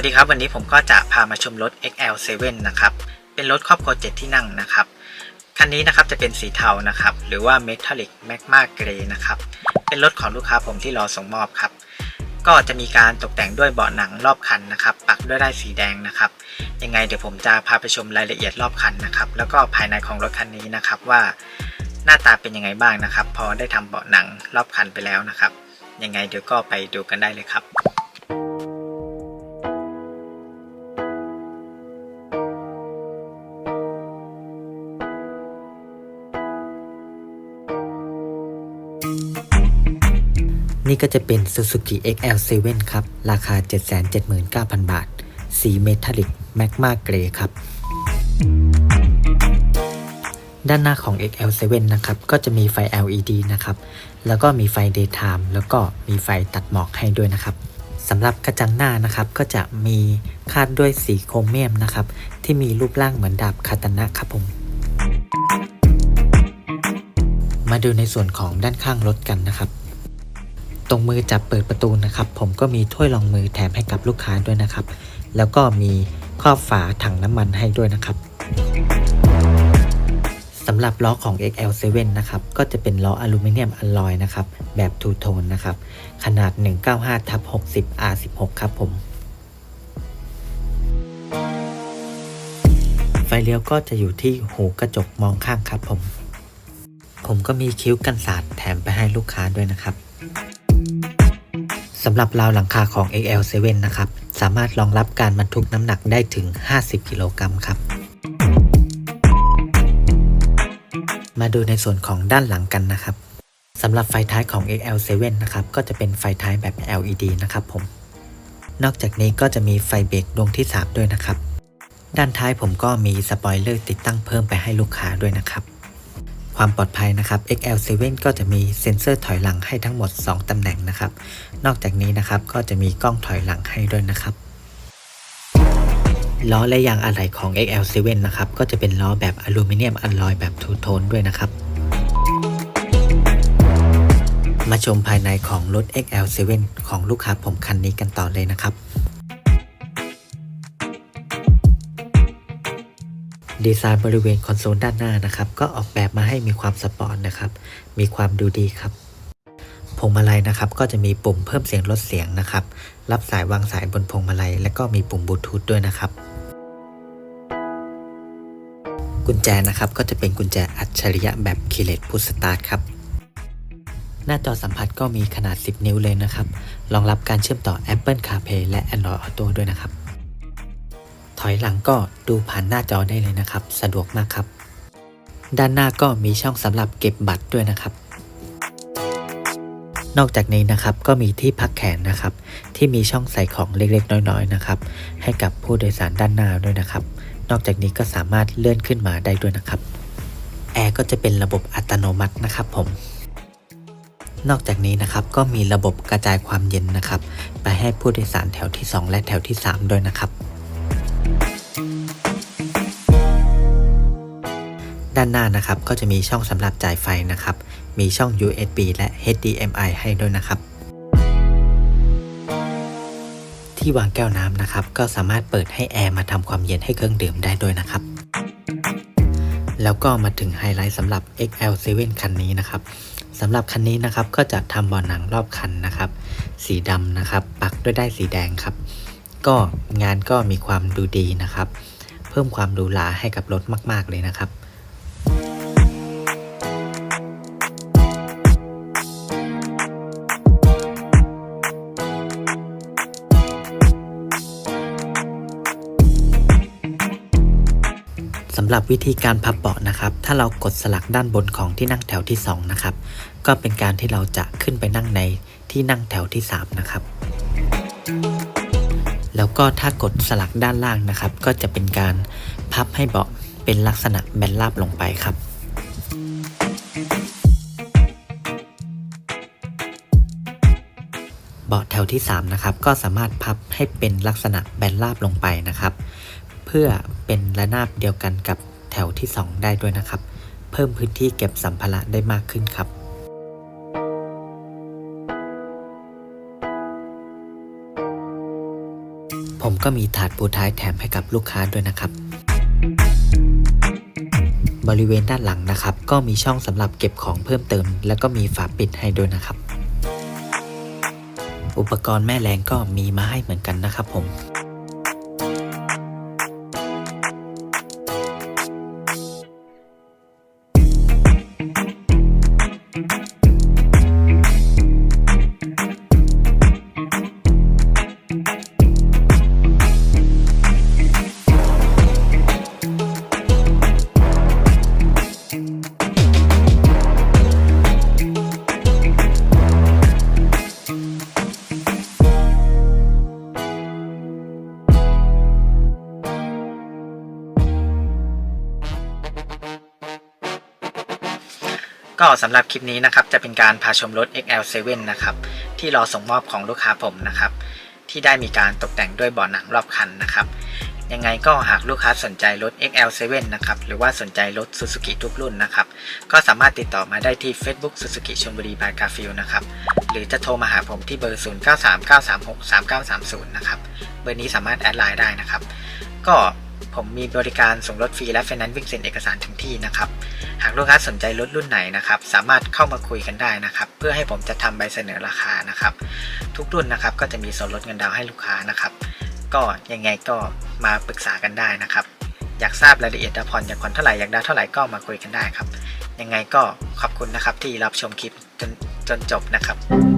วัสดีครับ วันนี้ผมก็จะพามาชมรถ XL7 นะครับ เป็นรถครอบครัว 7 ที่นั่งนะครับ คันนี้นะครับจะเป็นสีเทานะครับ หรือว่า Metallic Magma Grey นะครับ เป็นรถของลูกค้าผมที่รอส่งมอบครับ ก็จะมีการตกแต่งด้วยเบาะหนังรอบคันนะครับ ปักด้วยด้ายสีแดงนะครับ ยังไงเดี๋ยวผมจะพาไปชมรายละเอียดรอบคันนะครับ แล้วก็ภายในของรถคันนี้นะครับว่า หน้าตาเป็นยังไงบ้างนะครับ พอได้ทำเบาะหนังรอบคันไปแล้วนะครับ ยังไงเดี๋ยวก็ไปดูกันได้เลยครับ นี่ก็จะเป็น Suzuki XL7 ครับ ราคา 779,000 บาท สีเมทัลลิกแมกมาเกรย์ครับ ด้านหน้าของ XL7 นะครับ ก็จะมีไฟ LED นะครับ แล้วก็มีไฟ Daytime แล้วก็มีไฟตัดหมอกให้ด้วยนะครับสำหรับกระจังหน้านะครับก็จะมีคาดด้วยสีโครเมียมนะครับ ที่มีรูปร่างเหมือนดาบคาตานะครับผม มาดูในส่วนของด้านข้างรถกันนะครับ ตรงมือจับเปิดประตูนะครับ ผมก็มีถ้วยรองมือแถมให้กับลูกค้าด้วยนะครับ แล้วก็มีครอบฝาถังน้ำมันให้ด้วยนะครับสำหรับล้อของ XL7 นะครับ ก็จะเป็นล้ออลูมิเนียมอลลอยนะครับ แบบทูโทนนะครับ ขนาด 195ทับ60 R16 ครับผม ไฟเลี้ยวก็จะอยู่ที่หูกระจกมองข้างครับผม ผมก็มีคิ้วกันสาดแถมไปให้ลูกค้าด้วยนะครับ สำหรับราวหลังคาของ XL7 นะครับ สามารถรองรับการบรรทุกน้ำหนักได้ถึง 50 กิโลกรัมครับ มาดูในส่วนของด้านหลังกันนะครับสำหรับไฟท้ายของ XL7 นะครับ ก็จะเป็นไฟท้ายแบบ LED นะครับผม นอกจากนี้ก็จะมีไฟเบรกดวงที่ 3 ด้วยนะครับ ด้านท้ายผมก็มีสปอยเลอร์ติดตั้งเพิ่มไปให้ลูกค้าด้วยนะครับ ความปลอดภัยนะครับ XL7 ก็จะมีเซ็นเซอร์ถอยหลังให้ทั้งหมด 2 ตำแหน่งนะครับ นอกจากนี้นะครับก็จะมีกล้องถอยหลังให้ด้วยนะครับล้อและยางอะไหล่ของ XL7 นะครับก็จะเป็นล้อแบบอลูมิเนียมอลลอยแบบทูโทนด้วยนะครับ มาชมภายในของรถ XL7 ของลูกค้าผมคันนี้กันต่อเลยนะครับ ดีไซน์บริเวณคอนโซลด้านหน้านะครับ ก็ออกแบบมาให้มีความสปอร์ตนะครับ มีความดูดีครับพวงมาลัยนะครับก็จะมีปุ่มเพิ่มเสียงลดเสียงนะครับ รับสายวางสายบนพวงมาลัย และก็มีปุ่มบลูทูธด้วยนะครับ กุญแจนะครับก็จะเป็นกุญแจอัจฉริยะแบบคีเลตพุชสตาร์ทครับ หน้าจอสัมผัสก็มีขนาด 10 นิ้วเลยนะครับ รองรับการเชื่อมต่อ Apple CarPlay และ Android Auto ด้วยนะครับ ถอยหลังก็ดูผ่านหน้าจอได้เลยนะครับ สะดวกมากครับ ด้านหน้าก็มีช่องสำหรับเก็บบัตรด้วยนะครับ นอกจากนี้นะครับก็มีที่พักแขนนะครับ ที่มีช่องใส่ของเล็กๆ น้อยๆนะครับ ให้กับผู้โดยสารด้านหน้าด้วยนะครับ นอกจากนี้ก็สามารถเลื่อนขึ้นมาได้ด้วยนะครับแอร์ก็จะเป็นระบบอัตโนมัตินะครับผม นอกจากนี้นะครับก็มีระบบกระจายความเย็นนะครับ ไปให้ผู้โดยสารแถวที่ 2 และแถวที่ 3 ด้วยนะครับ ด้านหน้านะครับก็จะมีช่องสำหรับจ่ายไฟนะครับ มีช่อง USB และ HDMI ให้ด้วยนะครับ ที่วางแก้วน้ำนะครับ ก็สามารถเปิดให้แอร์มาทำความเย็นให้เครื่องดื่มได้ด้วยนะครับ แล้วก็มาถึงไฮไลท์สำหรับ XL7 คันนี้นะครับสำหรับคันนี้นะครับก็จะทำบาะหนังรอบคันนะครับ สีดำนะครับ ปักด้วยได้สีแดงครับ ก็งานก็มีความดูดีนะครับ เพิ่มความหรูหราให้กับรถมาก ๆ เลยนะครับ สำหรับวิธีการพับเบาะนะครับ ถ้าเรากดสลักด้านบนของที่นั่งแถวที่ 2 นะครับ ก็เป็นการที่เราจะขึ้นไปนั่งในที่นั่งแถวที่ 3 นะครับ แล้วก็ถ้ากดสลักด้านล่างนะครับ ก็จะเป็นการพับให้เบาะเป็นลักษณะแบนราบลงไปครับเบาะแถวที่ 3 นะครับ ก็สามารถพับให้เป็นลักษณะแบนราบลงไปนะครับ เพื่อเป็นระนาบเดียวกันกับแถวที่ 2 ได้ด้วยนะครับ เพิ่มพื้นที่เก็บสัมภาระได้มากขึ้นครับผมก็มีถาดปูท้ายแถมให้กับลูกค้าด้วยนะครับ บริเวณด้านหลังนะครับ ก็มีช่องสำหรับเก็บของเพิ่มเติม แล้วก็มีฝาปิดให้ด้วยนะครับ อุปกรณ์แม่แรงก็มีมาให้เหมือนกันนะครับผม ก็สำหรับคลิปนี้นะครับจะเป็นการพาชมรถ XL7 นะครับที่รอส่งมอบของลูกค้าผมนะครับที่ได้มีการตกแต่งด้วยเบาะหนังรอบคันนะครับยังไงก็หากลูกค้าสนใจรถ XL7 นะครับหรือว่าสนใจรถ Suzuki ทุกรุ่นนะครับก็สามารถติดต่อมาได้ที่ Facebook Suzuki ชลบุรีบายกาฟิลนะครับหรือจะโทรมาหาผมที่เบอร์ 0939363930 นะครับเบอร์นี้สามารถแอดไลน์ได้นะครับก็ ผมมีบริการส่งรถฟรีและไฟแนนซ์วิ่งเซ็นเอกสารถึงที่นะครับ หากลูกค้าสนใจรถรุ่นไหนนะครับ สามารถเข้ามาคุยกันได้นะครับ เพื่อให้ผมจะทำใบเสนอราคานะครับ ทุกรุ่นนะครับก็จะมีส่วนลดเงินดาวให้ลูกค้านะครับ ก็ยังไงก็มาปรึกษากันได้นะครับ อยากทราบรายละเอียดดาวน์ผ่อนอยากผ่อนเท่าไหร่อยากดาวเท่าไหร่ก็มาคุยกันได้ครับ ยังไงก็ขอบคุณนะครับที่รับชมคลิปจนจนจบนะครับ